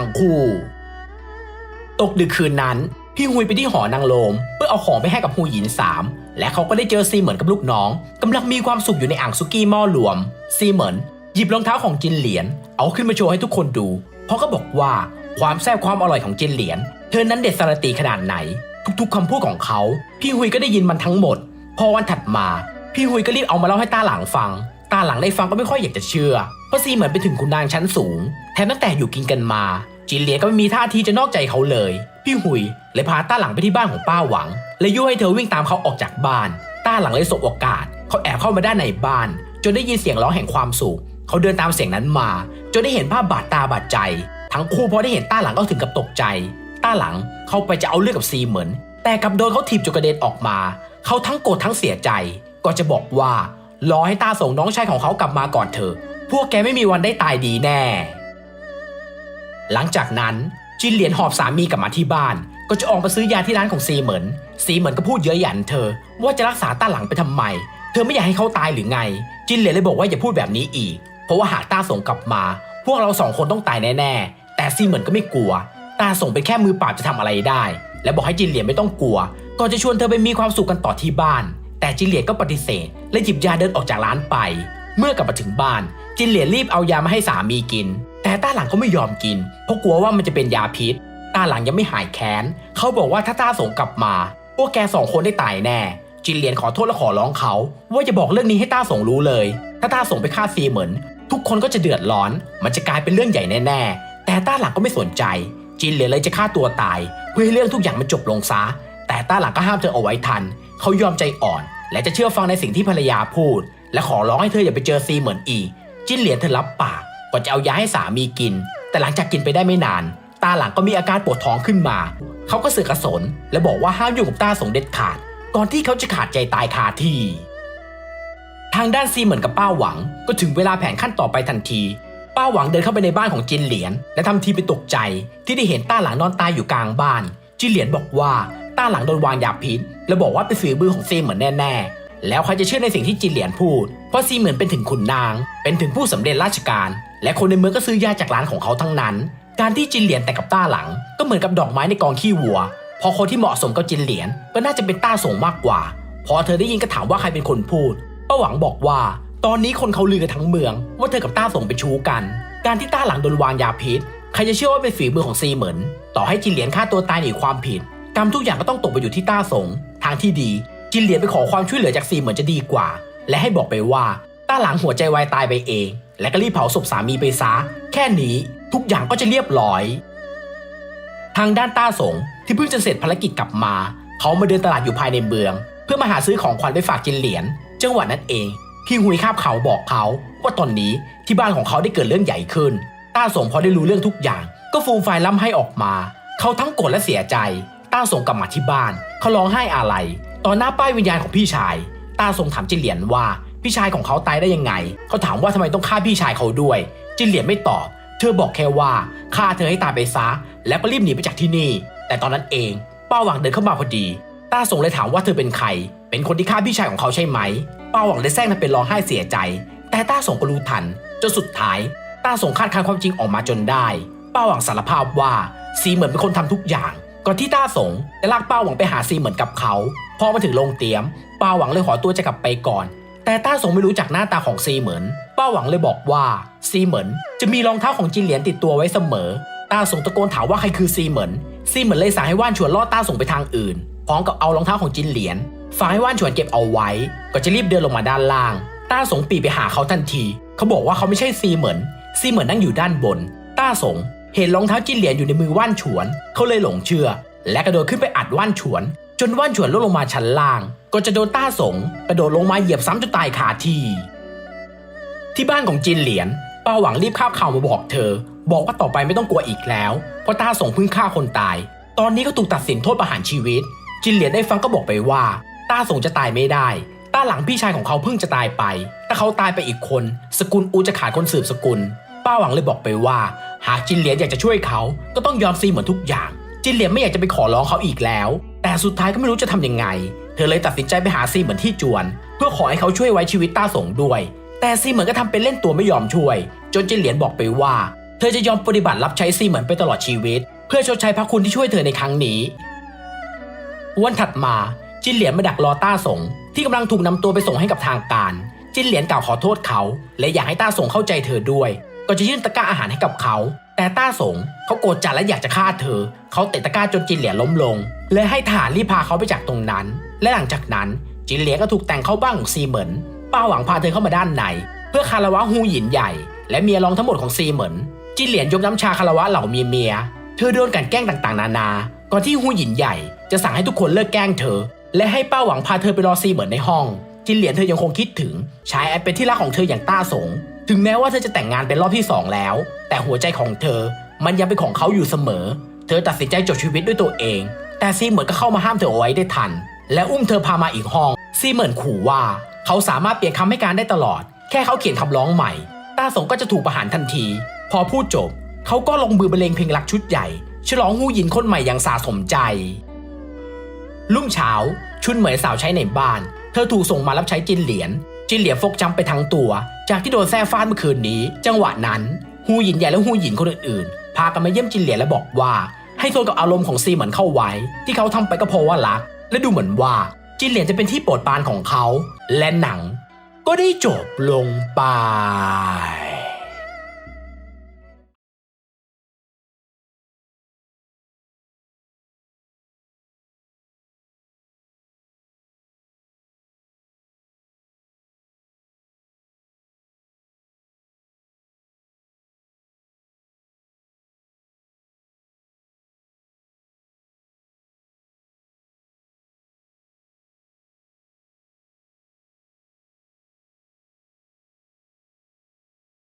ทั้งคู่ ตกดึกคืนนั้น พี่ฮุยไปที่หอนางโลม เพื่อเอาของไปให้กับฮูหยินสามและเขาก็ได้เจอซีเหมือนกับลูกน้องกำลังมีความสุขอยู่ในอ่างซุกี้หม้อรวม ซีเหมือนหยิบรองเท้าของจินเหลียน เอาขึ้นมาโชว์ให้ทุกคนดู เพราะก็บอกว่าความแซ่บความอร่อยของจินเหลียน เธอนั้นเด็ดสารตีขนาดไหน ทุกๆคำพูดของเขา พี่ฮุยก็ได้ยินมันทั้งหมด พอวันถัดมา พี่ฮุยก็รีบเอามาเล่าให้ตาหลังฟัง ตาหลังได้ฟังก็ไม่ค่อยอยากจะเชื่อเพราะซีเหมือนไปถึงคุณนางชั้นสูง แถมตั้งแต่อยู่กินกันมา จินเหลียก็ไม่มีท่าทีจะนอกใจเขาเลย พี่หุยเลยพาต้าหลังไปที่บ้านของป้าหวัง และยั่ให้เธอวิ่งตามเขาออกจากบ้าน ต้าหลังเลยสบโอกาส เขาแอบเข้ามาด้านในบ้าน จนได้ยินเสียงร้องแห่งความสุข เขาเดินตามเสียงนั้นมา จนได้เห็นภาพบาดตาบาดใจ ทั้งคู่พอได้เห็นต้าหลังก็ถึงกับตกใจ ต้าหลังเข้าไปจะเอาเรื่องกับซีเหมือน แต่กับโดนเขาถีบจนกระเด็นออกมา เขาทั้งโกรธทั้งเสียใจ ก็จะบอกว่ารอให้ตาส่งน้องชายของเขากลับมาก่อนเถอะ พวกแกไม่มีวันได้ตายดีแน่ หลังจากนั้นจินเหลียนหอบสามีกลับมาที่บ้าน ก็จะออกมาซื้อยาที่ร้านของซีเหมินซีเหมินก็พูดเย้ยหยันเธอ ว่าจะรักษาต้าหลังไปทำไม เธอไม่อยากให้เขาตายหรือไง จินเหลียนเลยบอกว่าอย่าพูดแบบนี้อีก เพราะว่าหากต้าส่งกลับมา พวกเราสองคนต้องตายแน่ๆ แต่ซีเหมินก็ไม่กลัว ต้าส่งเป็นแค่มือปล่าจะทำอะไรได้ และบอกให้จินเหลียนไม่ต้องกลัวก่อนจะชวนเธอไปมีความสุขกันต่อที่บ้าน แต่จินเหลียนก็ปฏิเสธ และหยิบยาเดินออกจากร้านไป เมื่อกลับมาถึงบ้าน จินเหลียนรีบเอายามาให้สามีกิน แต่ต้าหลังก็ไม่ยอมกิน เพราะกลัวว่ามันจะเป็นยาพิษ ต้าหลังยังไม่หายแค้น เขาบอกว่าถ้าต้าส่งกลับมา พวกแกสองคนได้ตายแน่ จินเหลียนขอโทษและขอร้องเขา ว่าจะบอกเรื่องนี้ให้ต้าส่งรู้เลย ถ้าต้าส่งไปฆ่าซีเหมินทุกคนก็จะเดือดร้อน มันจะกลายเป็นเรื่องใหญ่แน่ๆ แต่ต้าหลังก็ไม่สนใจ จินเหลียนเลยจะฆ่าตัวตาย เพื่อให้เรื่องทุกอย่างมันจบลงซะ แต่ต้าหลังก็ห้ามเธอเอาไว้ทัน เขายอมใจอ่อน และจะเชื่อฟังในสิ่งที่ภรรยาพูด และขอร้องให้เธออย่าไปเจอซีเหมือนอี จินเหลียนเธอรับปาก ก่อนจะเอายาให้สามีกิน แต่หลังจากกินไปได้ไม่นาน ตาหลังก็มีอาการปวดท้องขึ้นมา เขาก็เสือกระสน และบอกว่าห้ามยุ่งกับตาสงเด็ดขาด ก่อนที่เขาจะขาดใจตายคาที่ ทางด้านซีเหมือนกับป้าหวัง ก็ถึงเวลาแผนขั้นต่อไปทันที ป้าหวังเดินเข้าไปในบ้านของจินเหลียน และทำทีเป็นตกใจ ที่ได้เห็นต้าหลังนอนตายอยู่กลางบ้าน จินเหลียนบอกว่าต้าหลังโดนวางยาพิษ และบอกว่าเป็นฝีมือของซีเหมือนแน่ๆแล้วใครจะเชื่อในสิ่งที่จินเหลียนพูด เพราะซีเหมือนเป็นถึงขุนนาง เป็นถึงผู้สำเร็จราชการ และคนในเมืองก็ซื้อยาจากร้านของเขาทั้งนั้น การที่จินเหลียนแต่กับต้าหลัง ก็เหมือนกับดอกไม้ในกองขี้วัว พอคนที่เหมาะสมกับจินเหลียนก็น่าจะเป็นต้าสงมากกว่า พอเธอได้ยินก็ถามว่าใครเป็นคนพูดป้าหวังบอกว่า ตอนนี้คนเขาลือกันทั้งเมือง ว่าเธอกับต้าสงเป็นชู้กัน การที่ต้าหลังโดนวางยาพิษใครจะเชื่อว่าเป็นฝีมือของซีเหมินต่อให้จินเหลียนฆ่าตัวตายหนีความผิดกรรมทุกอย่างก็ต้องตกไปอยู่ที่ต้าสงทางที่ดีจินเหลียนไปขอความช่วยเหลือจากซีเหมือนจะดีกว่า และให้บอกไปว่าต้าหลังหัวใจวายตายไปเอง และก็รีบเผาศพสามีไปซะ แค่นี้ทุกอย่างก็จะเรียบร้อย ทางด้านต้าสงที่เพิ่งจะเสร็จภารกิจกลับมา เขามาเดินตลาดอยู่ภายในเมือง เพื่อมาหาซื้อของขวัญไปฝากจินเหลียนจังหวะนั้นเองพี่หุยคาบเขาบอกเขาว่าตอนนี้ที่บ้านของเขาได้เกิดเรื่องใหญ่ขึ้น ต้าสงพอได้รู้เรื่องทุกอย่าง ก็ฟูมไฟล่ำให้ออกมา เขาทั้งโกรธและเสียใจ ต้าสงกลับมาที่บ้าน เขาร้องไห้อาลัยตอนหน้าป้ายวิญญาณของพี่ชาย ต้าสงถามจินเหลียนว่า พี่ชายของเขาตายได้ยังไง เขาถามว่าทำไมต้องฆ่าพี่ชายเขาด้วย จินเหลียนไม่ตอบ เธอบอกแค่ว่าฆ่าเธอให้ตายไปซะ แล้วก็รีบหนีไปจากที่นี่ แต่ตอนนั้นเองป้าหวังเดินเข้ามาพอดี ต้าสงเลยถามว่าเธอเป็นใคร เป็นคนที่ฆ่าพี่ชายของเขาใช่ไหม ป้าหวังเลยแซงทำเป็นร้องไห้เสียใจ แต่ต้าสงก็รู้ทัน จนสุดท้าย ต้าสงคาดคันความจริงออกมาจนได้ ป้าหวังสารภาพว่าซีเหมือนเป็นคนทำทุกอย่าง ก่อนที่ต้าสงจะลากป้าหวังไปหาซีเหมือนกับเขา พอมาถึงโรงเตรียม ป้าหวังเลยขอตัวจะกลับไปก่อน แต่ต้าสงไม่รู้จักหน้าตาของซีเหมือนป้าหวังเลยบอกว่าซีเหมือนจะมีรองเท้าของจินเหลียนติดตัวไว้เสมอ ต้าสงตะโกนถามว่าใครคือซีเหมือนซีเหมือนเลยสั่งให้ว่านชวนล่อต้าสงไปทางอื่น พร้อมกับเอารองเท้าของจินเหลียนฝากให้ว่านชวนเก็บเอาไว้ ก็จะรีบเดินลงมาด้านล่าง ต้าสงปีไปหาเขาทันที เขาบอกว่าเขาไม่ใช่ซีเหมือนซีเหมือนนั่งอยู่ด้านบน ต้าสงเห็นรองเท้าจินเหลียนอยู่ในมือว่านฉวน เขาเลยหลงเชื่อ และกระโดดขึ้นไปอัดว่านฉวน จนว่านฉวนล่วงลงมาชั้นล่าง ก็จะโดนต้าสงกระโดดลงมาเหยียบซ้ำจนตายคาที่ ที่บ้านของจินเหลียนป้าหวังรีบคาบข่าวมาบอกเธอ บอกว่าต่อไปไม่ต้องกลัวอีกแล้ว เพราะต้าสงเพิ่งฆ่าคนตาย ตอนนี้ก็ถูกตัดสินโทษประหารชีวิต จินเหลียนได้ฟังก็บอกไปว่าต้าสงจะตายไม่ได้ต้าหลังพี่ชายของเขาเพิ่งจะตายไปแต่เขาตายไปอีกคน สกุลอูจะขาดคนสืบสกุล ป้าหวังเลยบอกไปว่า หากจินเหลียนอยากจะช่วยเขา ก็ต้องยอมซีเหมือนทุกอย่าง จินเหลียนไม่อยากจะไปขอร้องเขาอีกแล้ว แต่สุดท้ายก็ไม่รู้จะทำยังไง เธอเลยตัดสินใจไปหาซีเหมือนที่จวน เพื่อขอให้เขาช่วยไว้ชีวิตต้าสงด้วย แต่ซีเหมือนก็ทำเป็นเล่นตัวไม่ยอมช่วย จนจินเหลียนบอกไปว่า เธอจะยอมปฏิบัติรับใช้ซีเหมือนไปตลอดชีวิต เพื่อชดใช้พระคุณที่ช่วยเธอในครั้งนี้ วันถัดมาจินเหลียนมาดักรอต้าสงที่กำลังถูกนำตัวไปส่งให้กับทางการ จินเหลียนกล่าวขอโทษเขา และอยากให้ต้าสงเข้าใจเธอด้วย ก็จะยื่นตะกร้าอาหารให้กับเขา แต่ต้าสงเขาโกรธจัดและอยากจะฆ่าเธอ เขาเตะตะกร้าจนจินเหลียล้มลงและให้ทหารรีบพาเขาไปจากตรงนั้น และหลังจากนั้นจินเหลียก็ถูกแต่งเข้าบ้านของซีเหมินป้าหวังพาเธอเข้ามาด้านใน เพื่อคารวะฮูหยินใหญ่ และเมียรองทั้งหมดของซีเหมินจินเหลียนยกน้ำชาคารวะเหล่าเมียเมียเธอโดนกันแกล้งต่างๆ นานา ก่อนที่ฮูหยินใหญ่ จะสั่งให้ทุกคนเลิกแกล้งเธอ และให้ป้าหวังพาเธอไปรอซีเหมินในห้อง จินเหลียนเธอยังคงคิดถึง ชายแอนเป็นที่รักของเธออย่างต้าสง ถึงแม้ว่าเธอจะแต่งงานเป็นรอบที่สองแล้ว แต่หัวใจของเธอ มันยังเป็นของเขาอยู่เสมอ เธอตัดสินใจจบชีวิตด้วยตัวเอง แต่ซีเหมินก็เข้ามาห้ามเธอเอาไว้ได้ทัน และอุ้มเธอพามาอีกห้อง ซีเหมินขู่ว่า เขาสามารถเปลี่ยนคำให้การได้ตลอด แค่เขาเขียนคำร้องใหม่ ต้าสงก็จะถูกประหารทันที พอพูดจบ เขาก็ลงมือบรรเลงเพลงรักชุดใหญ่ ฉลองหูหยินคนใหม่อย่างสาสมใจ รุ่งเช้าชุนเหมยสาวใช้ในบ้าน เธอถูกส่งมารับใช้จินเหลียน จินเหลียนฟกช้ำไปทั้งตัว จากที่โดนแซ่ฟาดเมื่อคืนนี้ จังหวะนั้นฮูหยินใหญ่และฮูหยินคนอื่นๆ พากันมาเยี่ยมจินเหลียนและบอกว่า ให้ทนกับอารมณ์ของซีเหมือนเข้าไว้ ที่เขาทำไปก็เพราะว่ารัก และดูเหมือนว่าจินเหลียนจะเป็นที่โปรดปรานของเขา และหนัง ก็ได้จบลงไป